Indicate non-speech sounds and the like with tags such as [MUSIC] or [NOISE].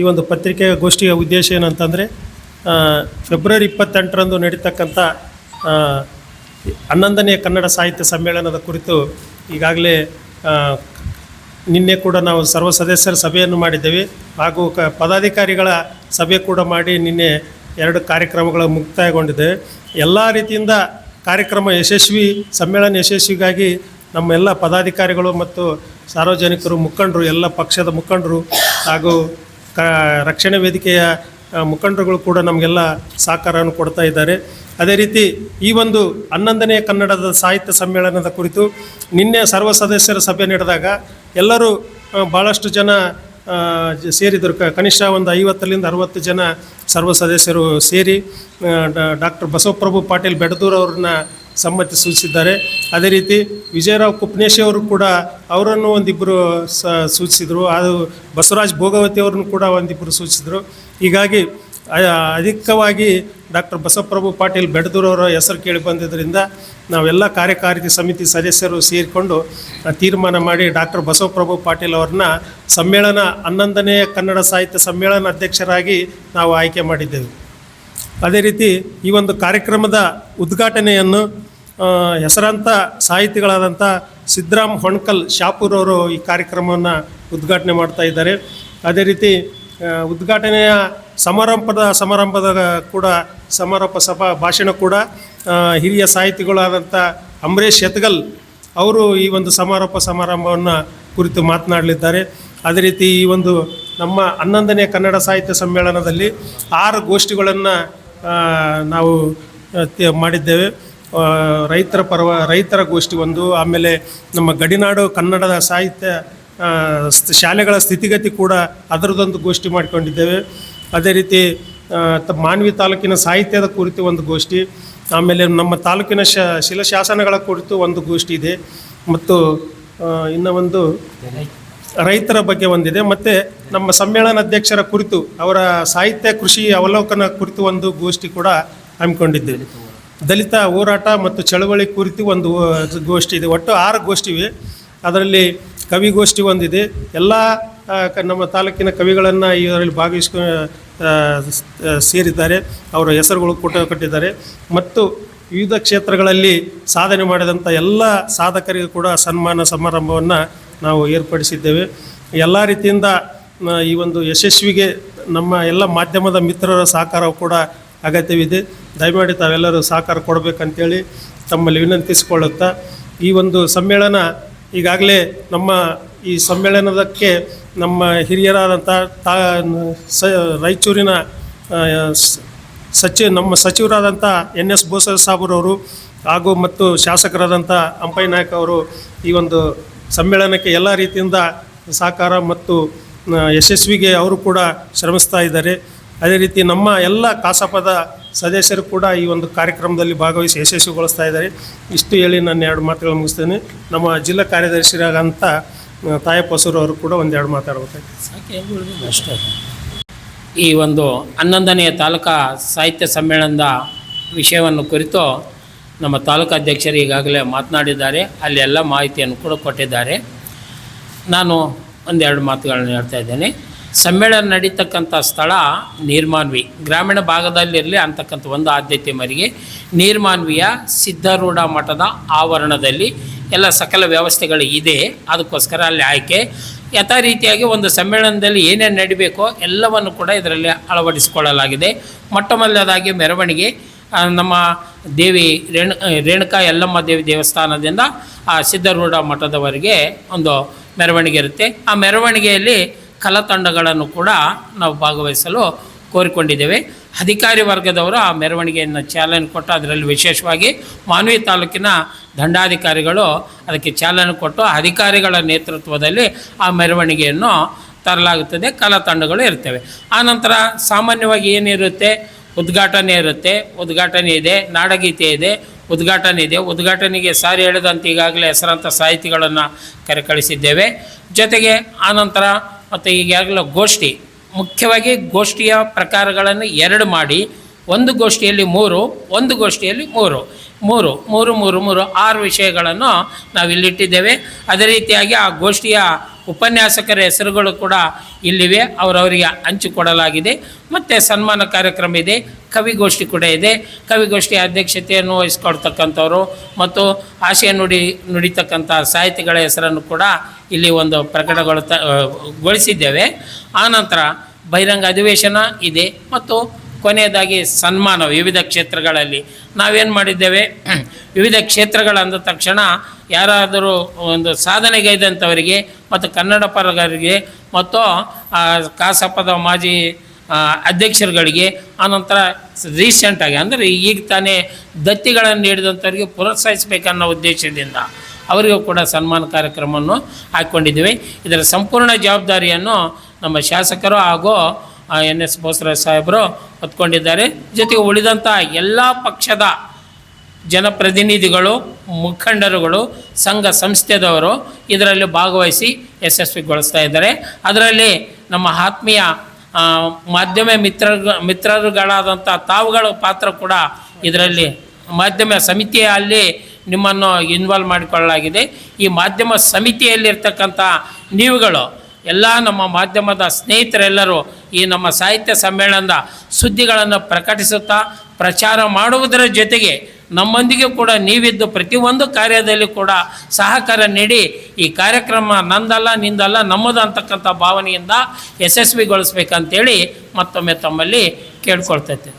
ಈ ಒಂದು ಪತ್ರಿಕೆ ಗೋಷ್ಠಿಯ ಉದ್ದೇಶ ಏನಂತಂದರೆ ಫೆಬ್ರವರಿ ಇಪ್ಪತ್ತೆಂಟರಂದು ನಡೀತಕ್ಕಂಥ ಹನ್ನೊಂದನೇ ಕನ್ನಡ ಸಾಹಿತ್ಯ ಸಮ್ಮೇಳನದ ಕುರಿತು ಈಗಾಗಲೇ ನಿನ್ನೆ ಕೂಡ ನಾವು ಸರ್ವ ಸದಸ್ಯರ ಸಭೆಯನ್ನು ಮಾಡಿದ್ದೇವೆ. ಹಾಗೂ ಕ, ಪದಾಧಿಕಾರಿಗಳ ಸಭೆ ಕೂಡ ಮಾಡಿ ನಿನ್ನೆ ಎರಡು ಕಾರ್ಯಕ್ರಮಗಳು ಮುಕ್ತಾಯಗೊಂಡಿದೆ. ಎಲ್ಲ ರೀತಿಯಿಂದ ಕಾರ್ಯಕ್ರಮ ಯಶಸ್ವಿ, ಸಮ್ಮೇಳನ ಯಶಸ್ವಿಗಾಗಿ ನಮ್ಮ ಎಲ್ಲ ಪದಾಧಿಕಾರಿಗಳು ಮತ್ತು ಸಾರ್ವಜನಿಕರು, ಮುಖಂಡರು, ಎಲ್ಲ ಪಕ್ಷದ ಮುಖಂಡರು ಹಾಗೂ ರಕ್ಷಣೆ ವೇದಿಕೆಯ ಮುಖಂಡರುಗಳು ಕೂಡ ನಮಗೆಲ್ಲ ಸಹಕಾರವನ್ನು ಕೊಡ್ತಾ ಇದ್ದಾರೆ. ಅದೇ ರೀತಿ ಈ ಒಂದು ಹನ್ನೊಂದನೇ ಕನ್ನಡದ ಸಾಹಿತ್ಯ ಸಮ್ಮೇಳನದ ಕುರಿತು ನಿನ್ನೆ ಸರ್ವ ಸದಸ್ಯರ ಸಭೆ ನಡೆದಾಗ ಎಲ್ಲರೂ ಭಾಳಷ್ಟು ಜನ ಸೇರಿದರು. ಕನಿಷ್ಠ ಒಂದು ಐವತ್ತರಿಂದ ಅರವತ್ತು ಜನ ಸರ್ವ ಸದಸ್ಯರು ಸೇರಿ ಡಾಕ್ಟರ್ ಬಸವಪ್ರಭು ಪಾಟೀಲ್ ಬೆಡದೂರ್ ಅವ್ರನ್ನ ಸಮ್ಮತಿ ಸೂಚಿಸಿದ್ದಾರೆ. ಅದೇ ರೀತಿ ವಿಜಯರಾವ್ ಕುಪ್ನೇಶಿ ಅವರು ಕೂಡ ಅವರನ್ನು ಒಂದಿಬ್ಬರು ಸ ಸೂಚಿಸಿದರು. ಅದು ಬಸವರಾಜ್ ಭೋಗವತಿ ಅವ್ರನ್ನು ಕೂಡ ಒಂದಿಬ್ಬರು ಸೂಚಿಸಿದರು. ಹೀಗಾಗಿ ಅಧಿಕವಾಗಿ ಡಾಕ್ಟರ್ ಬಸವಪ್ರಭು ಪಾಟೀಲ್ ಬೆಡದೂರವರ ಹೆಸರು ಕೇಳಿ ಬಂದಿದ್ದರಿಂದ ನಾವೆಲ್ಲ ಕಾರ್ಯಕಾರಿ ಸಮಿತಿ ಸದಸ್ಯರು ಸೇರಿಕೊಂಡು ತೀರ್ಮಾನ ಮಾಡಿ ಡಾಕ್ಟರ್ ಬಸವಪ್ರಭು ಪಾಟೀಲ್ ಅವ್ರನ್ನ ಸಮ್ಮೇಳನ ಹನ್ನೊಂದನೇ ಕನ್ನಡ ಸಾಹಿತ್ಯ ಸಮ್ಮೇಳನ ಅಧ್ಯಕ್ಷರಾಗಿ ನಾವು ಆಯ್ಕೆ ಮಾಡಿದ್ದೆವು. ಅದೇ ರೀತಿ ಈ ಒಂದು ಕಾರ್ಯಕ್ರಮದ ಉದ್ಘಾಟನೆಯನ್ನು ಹೆಸರಾಂತ ಸಾಹಿತಿಗಳಾದಂಥ ಸಿದ್ದರಾಮ್ ಹೊಣ್ಕಲ್ ಶಾಪೂರ್ ಅವರು ಈ ಕಾರ್ಯಕ್ರಮವನ್ನು ಉದ್ಘಾಟನೆ ಮಾಡ್ತಾ ಇದ್ದಾರೆ. ಅದೇ ರೀತಿ ಉದ್ಘಾಟನೆಯ ಸಮಾರಂಭದ ಸಮಾರಂಭದ ಕೂಡ, ಸಮಾರೋಪ ಸಭಾ ಭಾಷಣ ಕೂಡ ಹಿರಿಯ ಸಾಹಿತಿಗಳಾದಂಥ ಅಂಬರೀಷ್ ಯತ್ಗಲ್ ಅವರು ಈ ಒಂದು ಸಮಾರೋಪ ಸಮಾರಂಭವನ್ನು ಕುರಿತು ಮಾತನಾಡಲಿದ್ದಾರೆ. ಅದೇ ರೀತಿ ಈ ಒಂದು ನಮ್ಮ ಹನ್ನೊಂದನೇ ಕನ್ನಡ ಸಾಹಿತ್ಯ ಸಮ್ಮೇಳನದಲ್ಲಿ ಆರು ಗೋಷ್ಠಿಗಳನ್ನು ನಾವು ಮಾಡಿದ್ದೇವೆ. ರೈತರ ಪರ್ವ, ರೈತರ ಗೋಷ್ಠಿ ಒಂದು, ಆಮೇಲೆ ನಮ್ಮ ಗಡಿನಾಡು ಕನ್ನಡದ ಸಾಹಿತ್ಯ ಶಾಲೆಗಳ ಸ್ಥಿತಿಗತಿ ಕೂಡ ಅದರದೊಂದು ಗೋಷ್ಠಿ ಮಾಡಿಕೊಂಡಿದ್ದೇವೆ. ಅದೇ ರೀತಿ ಮಾನ್ವಿ ತಾಲೂಕಿನ ಸಾಹಿತ್ಯದ ಕುರಿತು ಒಂದು ಗೋಷ್ಠಿ, ಆಮೇಲೆ ನಮ್ಮ ತಾಲೂಕಿನ ಶ ಶಿಲಾಶಾಸನಗಳ ಕುರಿತು ಒಂದು ಗೋಷ್ಠಿ ಇದೆ. ಮತ್ತು ಇನ್ನು ಒಂದು ರೈತರ ಬಗ್ಗೆ ಒಂದಿದೆ. ಮತ್ತು ನಮ್ಮ ಸಮ್ಮೇಳನ ಅಧ್ಯಕ್ಷರ ಕುರಿತು, ಅವರ ಸಾಹಿತ್ಯ, ಕೃಷಿ ಅವಲೋಕನ ಕುರಿತು ಒಂದು ಗೋಷ್ಠಿ ಕೂಡ ಹಮ್ಮಿಕೊಂಡಿದ್ದೇವೆ. ದಲಿತ ಹೋರಾಟ ಮತ್ತು ಚಳವಳಿ ಕುರಿತು ಒಂದು ಗೋಷ್ಠಿ ಇದೆ. ಒಟ್ಟು ಆರು ಗೋಷ್ಠಿ ಇವೆ ಅದರಲ್ಲಿ ಕವಿಗೋಷ್ಠಿ ಒಂದಿದೆ. ಎಲ್ಲ ನಮ್ಮ ತಾಲೂಕಿನ ಕವಿಗಳನ್ನು ಇದರಲ್ಲಿ ಭಾಗವಹಿಸ್ಕೊ ಸೇರಿದ್ದಾರೆ. ಅವರ ಹೆಸರುಗಳು ಕೊಟ್ಟು, ಕೊಟ್ಟಿದ್ದಾರೆ. ಮತ್ತು ವಿವಿಧ ಕ್ಷೇತ್ರಗಳಲ್ಲಿ ಸಾಧನೆ ಮಾಡಿದಂಥ ಎಲ್ಲ ಸಾಧಕರಿಗೂ ಕೂಡ ಸನ್ಮಾನ ಸಮಾರಂಭವನ್ನು ನಾವು ಏರ್ಪಡಿಸಿದ್ದೇವೆ. ಎಲ್ಲ ರೀತಿಯಿಂದ ಈ ಒಂದು ಯಶಸ್ವಿಗೆ ನಮ್ಮ ಎಲ್ಲ ಮಾಧ್ಯಮದ ಮಿತ್ರರ ಸಹಕಾರ ಕೂಡ ಅಗತ್ಯವಿದೆ. ದಯಮಾಡಿ ತಾವೆಲ್ಲರೂ ಸಹಕಾರ ಕೊಡಬೇಕಂತೇಳಿ ತಮ್ಮಲ್ಲಿ ವಿನಂತಿಸಿಕೊಳ್ಳುತ್ತಾ, ಈ ಒಂದು ಸಮ್ಮೇಳನ ಈಗಾಗಲೇ ನಮ್ಮ ಈ ಸಮ್ಮೇಳನದಕ್ಕೆ ನಮ್ಮ ಹಿರಿಯರಾದಂಥ ತಾ, ಸ, ರಾಯಚೂರಿನ ಸಚಿವ ನಮ್ಮ ಸಚಿವರಾದಂಥ ಎನ್ ಎಸ್ ಬೋಸ ಸಾಬ್ರವರು ಹಾಗೂ ಮತ್ತು ಶಾಸಕರಾದಂಥ ಅಂಪೈ ನಾಯಕ್ ಅವರು ಈ ಒಂದು ಸಮ್ಮೇಳನಕ್ಕೆ ಎಲ್ಲ ರೀತಿಯಿಂದ ಸಹಕಾರ ಮತ್ತು ಯಶಸ್ವಿಗೆ ಅವರು ಕೂಡ ಶ್ರಮಿಸ್ತಾ ಇದ್ದಾರೆ. ಅದೇ ರೀತಿ ನಮ್ಮ ಎಲ್ಲ ಕಾಸಪದ ಸದಸ್ಯರು ಕೂಡ ಈ ಒಂದು ಕಾರ್ಯಕ್ರಮದಲ್ಲಿ ಭಾಗವಹಿಸಿ ಯಶಸ್ವಿಗೊಳಿಸ್ತಾ ಇದ್ದಾರೆ. ಇಷ್ಟು ಹೇಳಿ ನಾನು ಎರಡು ಮಾತುಗಳು ಮುಗಿಸ್ತೇನೆ. ನಮ್ಮ ಜಿಲ್ಲಾ ಕಾರ್ಯದರ್ಶಿಯಾಗಂಥ ತಾಯಪ್ಪಸೂರು ಅವರು ಕೂಡ ಒಂದೆರಡು ಮಾತಾಡ್ಬೇಕಾಗ್ತದೆ ಅಷ್ಟೇ. ಈ ಒಂದು ಹನ್ನೊಂದನೆಯ ತಾಲೂಕಾ ಸಾಹಿತ್ಯ ಸಮ್ಮೇಳನದ ವಿಷಯವನ್ನು ಕುರಿತು ನಮ್ಮ ತಾಲೂಕು ಅಧ್ಯಕ್ಷರು ಈಗಾಗಲೇ ಮಾತನಾಡಿದ್ದಾರೆ. ಅಲ್ಲಿ ಮಾಹಿತಿಯನ್ನು ಕೂಡ ಕೊಟ್ಟಿದ್ದಾರೆ. ನಾನು ಒಂದೆರಡು ಮಾತುಗಳನ್ನು ಹೇಳ್ತಾ ಇದ್ದೇನೆ. ಸಮ್ಮೇಳನ ನಡೀತಕ್ಕಂಥ ಸ್ಥಳ ನೀರ್ಮಾನ್ವಿ. ಗ್ರಾಮೀಣ ಭಾಗದಲ್ಲಿರಲಿ ಅಂತಕ್ಕಂಥ ಒಂದು ಆದ್ಯತೆ ಮರಿಗೆ ನೀರ್ಮಾನ್ವಿಯ ಸಿದ್ಧಾರೂಢ ಮಠದ ಆವರಣದಲ್ಲಿ ಎಲ್ಲ ಸಕಲ ವ್ಯವಸ್ಥೆಗಳು ಇದೆ. ಅದಕ್ಕೋಸ್ಕರ ಅಲ್ಲಿ ಆಯ್ಕೆ. ಯಥಾ ರೀತಿಯಾಗಿ ಒಂದು ಸಮ್ಮೇಳನದಲ್ಲಿ ಏನೇನು ನಡಿಬೇಕೋ ಎಲ್ಲವನ್ನು ಕೂಡ ಇದರಲ್ಲಿ ಅಳವಡಿಸಿಕೊಳ್ಳಲಾಗಿದೆ. ಮೊಟ್ಟ ಮೊದಲದಾಗಿ ಮೆರವಣಿಗೆ ನಮ್ಮ ದೇವಿ ರೇಣು ರೇಣುಕಾ ಯಲ್ಲಮ್ಮ ದೇವಿ ದೇವಸ್ಥಾನದಿಂದ ಆ ಸಿದ್ಧಾರೂಢ ಮಠದವರೆಗೆ ಒಂದು ಮೆರವಣಿಗೆ ಇರುತ್ತೆ. ಆ ಮೆರವಣಿಗೆಯಲ್ಲಿ ಕಲಾತಂಡಗಳನ್ನು ಕೂಡ ನಾವು ಭಾಗವಹಿಸಲು ಕೋರಿಕೊಂಡಿದ್ದೇವೆ. ಅಧಿಕಾರಿ ವರ್ಗದವರು ಆ ಮೆರವಣಿಗೆಯನ್ನು ಚಾಲನೆ ಕೊಟ್ಟು ಅದರಲ್ಲಿ ವಿಶೇಷವಾಗಿ ಮಾನ್ವಿ ತಾಲೂಕಿನ ದಂಡಾಧಿಕಾರಿಗಳು ಅದಕ್ಕೆ ಚಾಲನೆ ಕೊಟ್ಟು ಅಧಿಕಾರಿಗಳ ನೇತೃತ್ವದಲ್ಲಿ ಆ ಮೆರವಣಿಗೆಯನ್ನು ತರಲಾಗುತ್ತದೆ. ಕಲಾತಂಡಗಳು ಇರ್ತವೆ. ಆನಂತರ ಸಾಮಾನ್ಯವಾಗಿ ಏನಿರುತ್ತೆ? ಉದ್ಘಾಟನೆ ಇರುತ್ತೆ, ಉದ್ಘಾಟನೆ ಇದೆ, ನಾಡಗೀತೆ ಇದೆ, ಉದ್ಘಾಟನೆ ಇದೆ. ಉದ್ಘಾಟನೆಗೆ ಸಾರಿ ಹೇಳಿದಂತೆ ಈಗಾಗಲೇ ಹೆಸರಾಂತ ಸಾಹಿತಿಗಳನ್ನು ಕರೆಕಳಿಸಿದ್ದೇವೆ. ಜೊತೆಗೆ ಆನಂತರ ಮತ್ತು ಈಗಾಗಲೇ ಗೋಷ್ಠಿ, ಮುಖ್ಯವಾಗಿ ಗೋಷ್ಠಿಯ ಪ್ರಕಾರಗಳನ್ನು ಎರಡು ಮಾಡಿ, ಒಂದು ಗೋಷ್ಠಿಯಲ್ಲಿ ಮೂರು, ಒಂದು ಗೋಷ್ಠಿಯಲ್ಲಿ ಮೂರು ಮೂರು ಮೂರು ಮೂರು ಮೂರು, ಆರು ವಿಷಯಗಳನ್ನು ನಾವು ಇಲ್ಲಿಟ್ಟಿದ್ದೇವೆ ಅದೇ ರೀತಿಯಾಗಿ ಆ ಗೋಷ್ಠಿಯ ಉಪನ್ಯಾಸಕರ ಹೆಸರುಗಳು ಕೂಡ ಇಲ್ಲಿವೆ. ಅವರವರಿಗೆ ಹಂಚಿಕೊಡಲಾಗಿದೆ ಮತ್ತು ಸನ್ಮಾನ ಕಾರ್ಯಕ್ರಮ ಇದೆ. ಕವಿಗೋಷ್ಠಿ ಕೂಡ ಇದೆ. ಕವಿಗೋಷ್ಠಿ ಅಧ್ಯಕ್ಷತೆಯನ್ನು ವಹಿಸ್ಕೊಳ್ತಕ್ಕಂಥವ್ರು ಮತ್ತು ಆಶಯ ನುಡಿ, ನುಡಿತಕ್ಕಂಥ ಸಾಹಿತಿಗಳ ಹೆಸರನ್ನು ಕೂಡ ಇಲ್ಲಿ ಒಂದು ಪ್ರಕಟಗೊಳ್ತಾ ಗೊಳಿಸಿದ್ದೇವೆ. ಆನಂತರ ಬಹಿರಂಗ ಅಧಿವೇಶನ ಇದೆ ಮತ್ತು ಕೊನೆಯದಾಗಿ ಸನ್ಮಾನ ವಿವಿಧ ಕ್ಷೇತ್ರಗಳಲ್ಲಿ ನಾವೇನು ಮಾಡಿದ್ದೇವೆ? [CLEARS THROAT] ವಿವಿಧ ಕ್ಷೇತ್ರಗಳಂದ ತಕ್ಷಣ ಯಾರಾದರೂ ಒಂದು ಸಾಧನೆಗೈದಂಥವರಿಗೆ ಮತ್ತು ಕನ್ನಡ ಪರಗರಿಗೆ ಮತ್ತು ಆ, ಕಸಾಪದ ಮಾಜಿ ಅಧ್ಯಕ್ಷರುಗಳಿಗೆ ಆನಂತರ ರೀಸೆಂಟಾಗಿ ಅಂದರೆ ಈಗ ತಾನೇ ದತ್ತಿಗಳನ್ನು ನೀಡಿದಂಥವರಿಗೆ ಪ್ರೋತ್ಸಾಹಿಸಬೇಕನ್ನೋ ಉದ್ದೇಶದಿಂದ ಅವರಿಗೂ ಕೂಡ ಸನ್ಮಾನ ಕಾರ್ಯಕ್ರಮವನ್ನು ಹಾಕ್ಕೊಂಡಿದ್ದೀವಿ ಇದರ ಸಂಪೂರ್ಣ ಜವಾಬ್ದಾರಿಯನ್ನು ನಮ್ಮ ಶಾಸಕರು ಹಾಗೂ ಎನ್ ಎಸ್ ಬೋಸರಾಜ್ ಸಾಹೇಬರು ಹೊತ್ಕೊಂಡಿದ್ದಾರೆ. ಜೊತೆಗೆ ಉಳಿದಂಥ ಎಲ್ಲ ಪಕ್ಷದ ಜನಪ್ರತಿನಿಧಿಗಳು, ಮುಖಂಡರುಗಳು, ಸಂಘ ಸಂಸ್ಥೆದವರು ಇದರಲ್ಲಿ ಭಾಗವಹಿಸಿ ಯಶಸ್ವಿಗೊಳಿಸ್ತಾ ಇದ್ದಾರೆ. ಅದರಲ್ಲಿ ನಮ್ಮ ಆತ್ಮೀಯ ಮಾಧ್ಯಮ ಮಿತ್ರ ಮಿತ್ರರುಗಳಾದಂಥ ತಾವುಗಳ ಪಾತ್ರ ಕೂಡ ಇದರಲ್ಲಿ ಮಾಧ್ಯಮ ಸಮಿತಿಯಲ್ಲಿ ನಿಮ್ಮನ್ನು ಇನ್ವಾಲ್ವ್ ಮಾಡಿಕೊಳ್ಳಲಾಗಿದೆ. ಈ ಮಾಧ್ಯಮ ಸಮಿತಿಯಲ್ಲಿರ್ತಕ್ಕಂಥ ನೀವುಗಳು, ಎಲ್ಲ ನಮ್ಮ ಮಾಧ್ಯಮದ ಸ್ನೇಹಿತರೆಲ್ಲರೂ ಈ ನಮ್ಮ ಸಾಹಿತ್ಯ ಸಮ್ಮೇಳನದ ಸುದ್ದಿಗಳನ್ನು ಪ್ರಕಟಿಸುತ್ತಾ ಪ್ರಚಾರ ಮಾಡುವುದರ ಜೊತೆಗೆ ನಮ್ಮೊಂದಿಗೆ ಕೂಡ ನೀವಿದ್ದು ಪ್ರತಿಯೊಂದು ಕಾರ್ಯದಲ್ಲಿ ಕೂಡ ಸಹಕಾರ ನೀಡಿ ಈ ಕಾರ್ಯಕ್ರಮ ನಂದಲ್ಲ, ನಿಂದಲ್ಲ, ನಮ್ಮದು ಅಂತಕ್ಕಂಥ ಭಾವನೆಯಿಂದ ಯಶಸ್ವಿಗೊಳಿಸ್ಬೇಕಂತೇಳಿ ಮತ್ತೊಮ್ಮೆ ತಮ್ಮಲ್ಲಿ ಕೇಳ್ಕೊಳ್ತೈತೆ